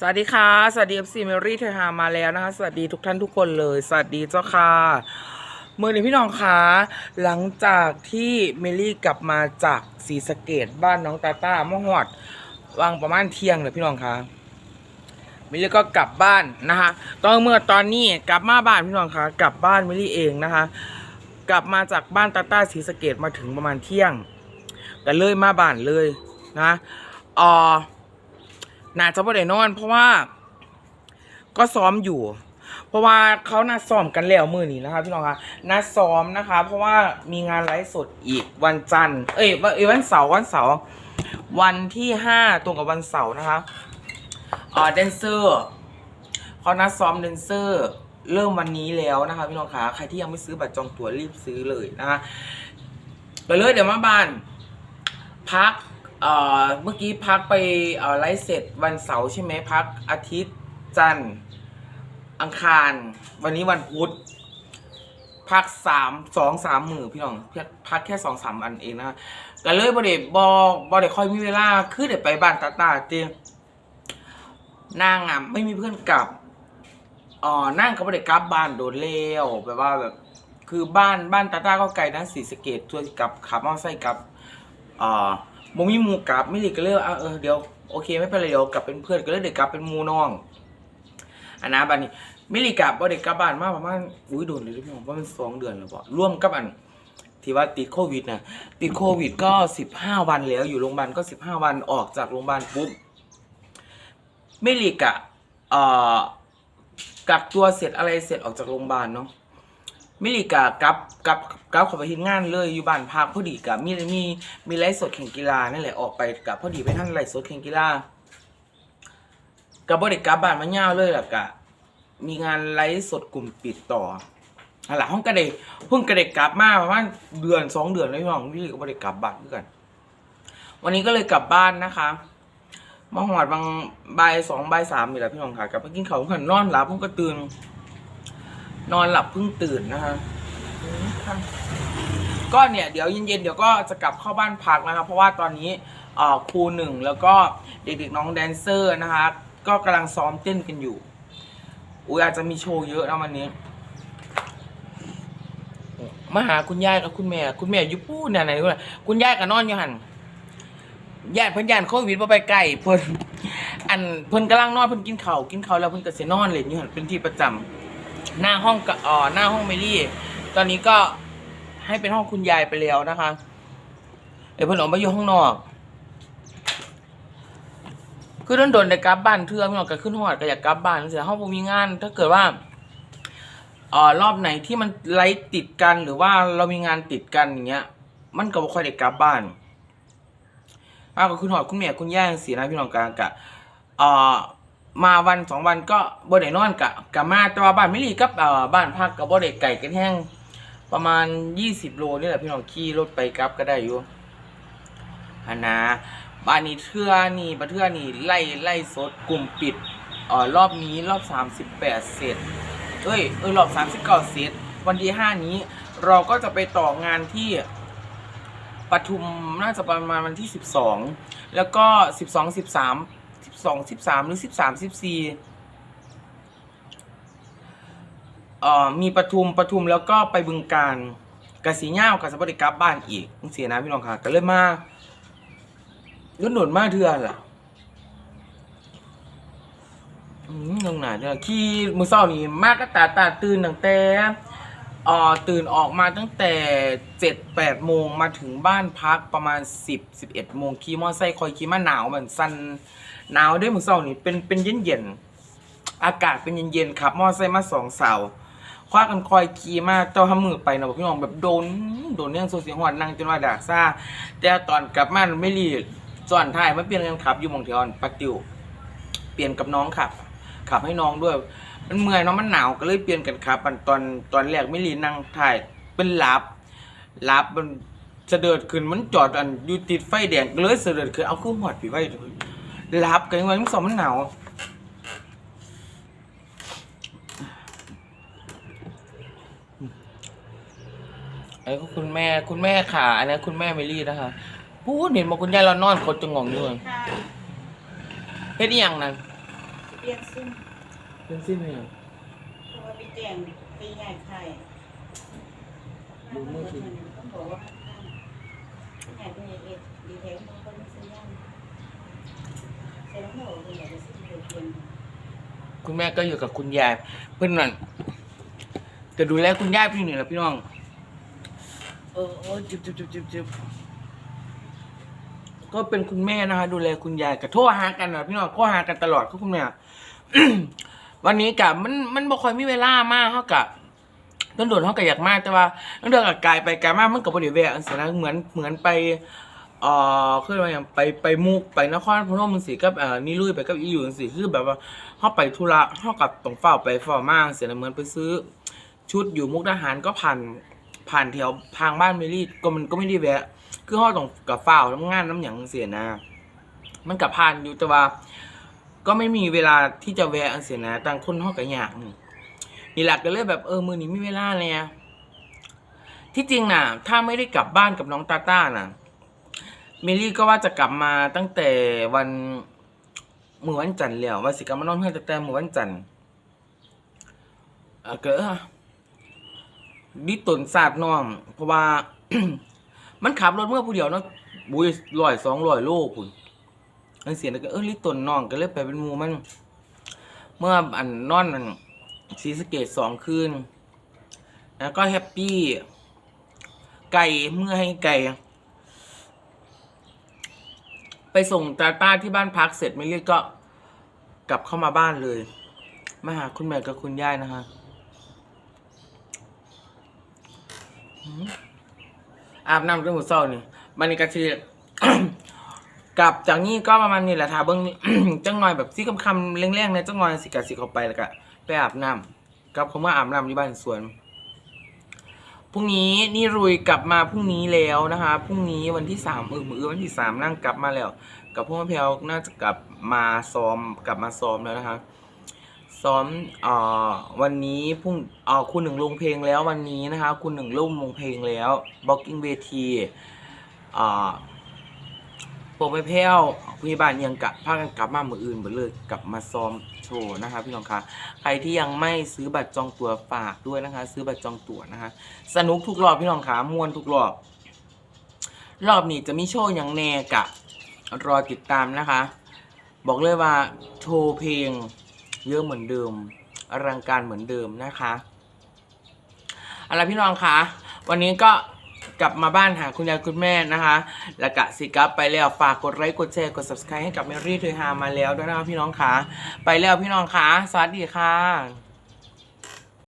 สวัสดีค่ะ สวัสดี FC เมรี่เทฮามาแล้วนะคะ สวัสดีทุกท่านทุกคนเลย สวัสดีเจ้าค่ะเมื่อนี้พี่น้องคะหลังจากที่เมลี่กลับมาจากศรีสะเกดบ้านน้องตาต้ามะหอดวางประมาณเที่ยงเลยพี่น้องคะเมลี่ก็กลับบ้านนะคะตอนเมื่อตอนนี้กลับมาบ้านพี่น้องคะกลับบ้านเมลี่เองนะคะ กลับมาจากบ้านตาต้าศรีสะเกดมาถึงประมาณเที่ยงก็เลยมาบ้านเลยนะอ่อ น่าจะไม่ได้นอน เพราะว่า ก็ซ้อมอยู่ เพราะว่าเขานัดซ้อมกันแล้วมือนี้นะคะพี่น้องคะนัดซ้อมนะคะ เพราะว่ามีงานไลฟ์สดอีกวันจันทร์เอ้ยวันเอ้ยวันเสาร์วันเสาร์วันที่ห้าตรงกับวันเสาร์นะคะอ่าแดนเซอร์เขานัดซ้อมแดนเซอร์เริ่มวันนี้แล้วนะคะพี่น้องคะใครที่ยังไม่ซื้อบัตรจองตั๋วรีบซื้อเลยนะคะไปเลยเดี๋ยวมาบ้าน พัก เมื่อกี้พักไปไลฟ์เสร็จวันเสาร์ใช่ไหมพักอาทิตย์จันทร์อังคาร วันนี้วันพุธพักสามสองสามมือพี่น้องพักแค่สองสามวันเองนะก็เลยบอเดบอกบอเดค่อยมีเวลาคือเดี๋ยวไปบ้านตาตาเตียงนางอะไม่มีเพื่อนกลับอ๋อนั่งกับบอเดกลับบ้านโดนเลี้ยวแบบว่าแบบคือบ้านบ้านตาตาก็ไกลนะสีสเกตทัวกลับขับมอเตอร์ไซค์กลับอ่า โมมีมูกลับไม่หลีกก็เลยว่าเออเดี๋ยวโอเคไม่เป็นไรเดี๋ยวกลับเป็นเพื่อนก็เลยเด็กกลับเป็นมูน้องอันนะบัดนี้ไม่หลีกกลับบ่เด็กกลับบ้านมาประมาณอุ้ยโดนเลยพี่น้องว่ามันสองเดือนแล้วบ่ร่วมกับอันที่ว่าติดโควิดนะติดโควิดก็สิบห้าวันแล้วอยู่โรงพยาบาลก็สิบห้าวันออกจากโรงพยาบาลปุ๊บไม่หลีกอะเอ่อกักตัวเสร็จอะไรเสร็จออกจากโรงพยาบาลเนาะ มิลิกะกับกับกับขอไปทีมงานเลยอยู่บ้านพักพอดีกับมีมีมีไลฟ์สดแข่งกีฬานั่นแหละออกไปกับพอดีไปท่านไลฟ์สดแข่งกีฬากับบริกลับบ้านมาเงาวเลยล่ะกะ มีงานไลฟ์สดกลุ่มปิดต่ออะไรห้องกระเดกเพิ่งกระเดกกลับมาประมาณเดือนสองเดือนแล้วพี่น้องพี่ก็บริกลับบ้านด้วยกัน วันนี้ก็เลยกลับบ้านนะคะมาหอดบางบ่ายสองบ่ายสามนี่แหละพี่น้องค่ะกลับไปกินข้าวกันนอนหลับพิ่งก็ตื่น นอนหลับเพิ่งตื่นนะคะก็เนี่ยเดี๋ยวเย็นๆเดี๋ยวก็จะกลับเข้าบ้านพักนะคะเพราะว่าตอนนี้เอ่อครูหนึ่งแล้วก็เด็กๆน้องแดนเซอร์นะคะ ก็กำลังซ้อมเต้นกันอยู่อุ้ยอาจจะมีโชว์เยอะนะวันนี้มาหาคุณยายกับคุณแม่ คุณแม่อยู่ปู้เนี่ยไหนคุณคุณยายกับนอนอยู่หันญาติเพิ่นยานโควิดบ่ไปใกล้เพิ่นอันเพิ่นกำลังนอนเพิ่นกินข้าวกินข้าวแล้วเพิ่นก็สินอนเล่นอยู่หันเป็นที่ประจำ หน้าห้องกับอ๋อหน้าห้องเมลี่ ตอนนี้ก็ให้เป็นห้องคุณยายไปแล้วนะคะเดี๋ยวเพิ่นออกมาอยู่ห้องนอก คือโดนโดนแต่กลับบ้านเทื่อพี่น้องก็ขึ้นหอดก็อยากกลับบ้านเสียห้องผมมีงาน ถ้าเกิดว่าเอ่อรอบไหนที่มันไลฟ์ติดกันหรือว่าเรามีงานติดกันอย่างเงี้ย มันก็บ่ค่อยได้กลับบ้านมากกว่าคุณหอดคุณแม่คุณย่าสีนะพี่น้องกลางกะเอ่อ มาวันสองวันก็บ่ได้นอนกะกะมาแต่ว่าบ้านไม่รีกับเอ่อบ้านพักกับบ่ได้ไก่กันแห้งประมาณยี่สิบโลนี่แหละพี่น้องขี่รถไปกลับก็ได้อยู่อันนะบ้านนี้เทื่อนี่บ้านเทื่อนี่ไล่ไล่สดกลุ่มปิดเอ่อรอบนี้รอบสามสิบแปดเสร็จเอ้ยเออรอบสามสิบเก้าเสร็จวันที่ห้านี้ เราก็จะไปต่องานที่ปทุมน่าจะประมาณวันที่สิบสองแล้วก็สิบสองสิบสาม สิบสองสิบสามหรือสิบสามสิบสี่เอ่อมีปทุมปทุมแล้วก็ไปบึงการกสีเง่ากับสปริกลับบ้านอีกต้องเสียนะพี่น้องค่ะก็เลยมารุ่นหนุนมากเทือนล่ะอืมตรงไหนเนี่ยขี่มือเศร้านี่มากก็ตาตาตื่นตั้งแต่เอ่อตื่นออกมาตั้งแต่เจ็ดแปดโมงมาถึงบ้านพักประมาณสิบสิบเอ็ดโมงขี่มอไซค์คอยขี่มาหนาวเหมือนซัน หนาวด้วยมือเศร้านี่เป็นเป็นเย็นเย็นอากาศเป็นเย็นเย็นๆครับมอไซค์มาสองเสาคว้ากันคอยขี่มาเจ้าทำมือไปนะบอกพี่น้องแบบโดนโดนเรื่องโซเสียงหวานนั่งจนว่าดากซ่าแต่ตอนกลับมาไม่รีบจอนท้ายมาเปลี่ยนกันขับอยู่มองเทียนปักติวเปลี่ยนกับน้องขับขับให้น้องด้วย มันเมื่อยเนาะมันหนาวก็เลยเปลี่ยนกันครับตอนตอนแรกไม่รีนั่งถ่ายเป็นหลับหลับมันเสด็จขึ้นมันจอดอันอยู่ติดไฟแดงเลยเสด็จขึ้นเอาขึ้นหอดปีไว้ รับกันวันที่สองมันหนาวไอ้ก็คุณแม่คุณแม่ขาอันนี้คุณแม่เมลี่นะคะพูดเห็นบอกคุณยายเรานอนคดจะงงอยู่เลยค่ะเฮ็ดอหย่างนั้นกปลี่ยนซิมเป็นสิ้นเลยเพราะว่าไปแจ้งไปใหญ่ไข่ดูมือถือต้องบอกว่าใหญ่เป็นเอ็ดดีแท้บางคนไม่ซื้อย่าน คุณแม่ก็อยู่กับคุณยายเพื่อนนั่นจะดูแลคุณยายพี่หนึ่งนะพี่น้องเออเออจิบจิบจิบจิบจิบก็เป็นคุณแม่นะคะดูแลคุณยายกับโทรหากันนะพี่น้องโทรหากันตลอดก็คุณแม่วันนี้กับมันมันบ่ค่อยมีเวลามากเท่ากับต้นโดนเท่ากับอยากมากแต่ว่าต้นเดินกับกายไปกายมากมันกับบริเวณอันเสียนะเหมือนเหมือนไป เอ่อคือว่าอย่างไปไปมุกไปนครพนมมันสิกับเอ่อนี่ลุยไปกับอีอยู่จังสิคือแบบว่าเขาไปธุระเขากับตรงเฝ้าไปเฝ้ามากเสียนเหมือนไปซื้อ ชุดอยู่มุกดาหารก็ผ่านผ่านแถวทางบ้านเมลี่ก็มันก็ไม่ได้แวะ คือห้อตรงกับฝ้าวน้ำงานน้ำหยังเสียนะ มันกับผ่านอยู่แต่ว่า ก็ไม่มีเวลาที่จะแวะอันเสียนะต่างคนห้อกับอยากนี่แหละก็เลยแบบเออมือนี้ไม่เวลาเลยที่จริงน่ะ ถ้าไม่ได้กลับบ้านกับน้องตาต้าน่ะ เมลี่ก็ว่าจะกลับมาตั้งแต่วันเมื่อวันจันทร์แล้วว่าสิกลับมานอนเพื่อนแต่เมื่อวันจันทร์เออก็เออดิตนศาสตร์น้อง เพราะว่า มันขับรถเมื่อผู้เดียวเนาะบุยร้อยสองร้อยโลพุ่นอันเสียแล้วก็เออลิตนน้องก็เลยไปเป็นมูมัน เมื่ออันนอนอันซีสเกตสองคืนแล้วก็แฮปปี้ไก่เมื่อให้ไก่ ไปส่งตาต้าที่บ้านพักเสร็จไม่เรียกก็กลับเข้ามาบ้านเลยมาหาคุณแม่กับคุณย่ายนะคะอาบน้ำจนหมดเศร้านี่บันนี้กะทีกลับจากนี้ก็ประมาณนี้แหละท่าเบิ้งจังหน่อยแบบซี่คำๆเร่งๆเนี่ยจังหน่อยสิกะสิเข้าไปแล้วก็ไปอาบน้ำกลับเขามาอาบน้ำที่บ้านสวน พรุ่งนี้นี่รุยกลับมาพรุ่งนี้แล้วนะคะพรุ่งนี้วันที่สามเออมือวันที่สามนั่งกลับมาแล้ว กับพวกแพลวน่าจะกลับมาซ้อมกลับมาซ้อมแล้วนะคะซ้อมเอ่อวันนี้พรุ่งเอ่อคุณหนึ่งลงเพลงแล้ววันนี้นะคะ คุณหนึ่งร่มลงเพลงแล้วบล็อกกิ้งเวทีเอ่อโปรไปแพ้วพยาบาลยังกลับพากันกลับมาเมื่ออื่นหมดเลยกลับมาซ้อม โชว์นะคะพี่น้องคะใครที่ยังไม่ซื้อบัตรจองตั๋วฝากด้วยนะคะ ซื้อบัตรจองตั๋วนะคะ สนุกทุกรอบพี่น้องคะมวนทุกรอบ รอบนี้จะมีโชว์อย่างแน่กะรอติดตามนะคะ บอกเลยว่าโชว์เพลงเยอะเหมือนเดิมอลังการเหมือนเดิมนะคะอะไรพี่น้องคะวันนี้ก็ กลับมาบ้านหาคุณยายคุณแม่นะคะ แล้วกะสิกลับไปแล้วฝากกดไลค์กดแชร์กด subscribe ให้กับเมรี่เธอฮามาแล้วด้วยนะคะพี่น้องคะไปแล้วพี่น้องคะสวัสดีค่ะ